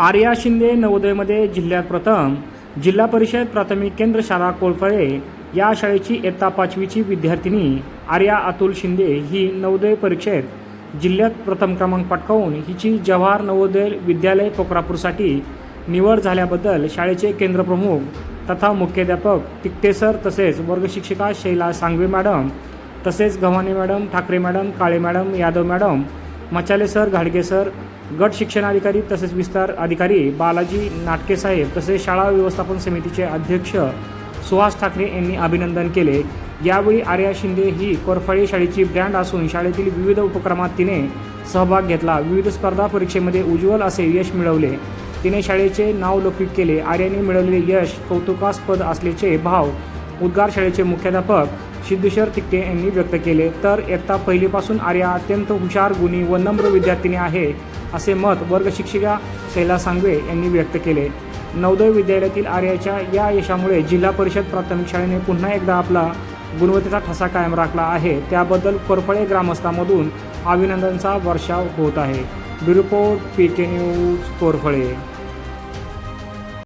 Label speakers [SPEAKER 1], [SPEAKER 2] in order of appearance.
[SPEAKER 1] आर्या शिंदे नवोदयमध्ये जिल्ह्यात प्रथम जिल्हा परिषद प्राथमिक केंद्र शाळा कोळफळे या शाळेची इयत्ता पाचवीची विद्यार्थिनी आर्या अतुल शिंदे ही नवोदय परीक्षेत जिल्ह्यात प्रथम क्रमांक पटकावून हिची जवाहर नवोदय विद्यालय कोकरापूरसाठी निवड झाल्याबद्दल शाळेचे केंद्रप्रमुख तथा मुख्याध्यापक तिकटे सर तसेच वर्गशिक्षिका शैला सांगवे मॅडम तसेच Gavhane madam Thackeray madam Kale madam Yadav madam Machale sir घाडगे सर गट शिक्षणाधिकारी तसेच विस्तार अधिकारी बालाजी नाटके साहेब तसेच शाळा व्यवस्थापन समितीचे अध्यक्ष सुहास ठाकरे यांनी अभिनंदन केले. यावेळी आर्या शिंदे ही कोरफाळी शाळेची ब्रँड असून शाळेतील विविध उपक्रमात तिने सहभाग घेतला. विविध स्पर्धा परीक्षेमध्ये उज्ज्वल असे यश मिळवले. तिने शाळेचे नाव लौकिक केले. आर्याने मिळवलेले यश कौतुकास्पद असल्याचे भाव उद्गार शाळेचे मुख्याध्यापक सिद्धेश्वर तिकटे यांनी व्यक्त केले तर इयत्ता पहिलीपासून आर्या अत्यंत हुशार गुणी व नम्र विद्यार्थिनी आहे असे मत वर्गशिक्षिका शैला सांगवे यांनी व्यक्त केले. नवोदय विद्यालयातील आर्याच्या या यशामुळे जिल्हा परिषद प्राथमिक शाळेने पुन्हा एकदा आपला गुणवत्तेचा ठसा कायम राखला आहे. त्याबद्दल कोरफळे ग्रामस्थांमधून अभिनंदनचा वर्षाव होत आहे. Bureau report P K news Korfale.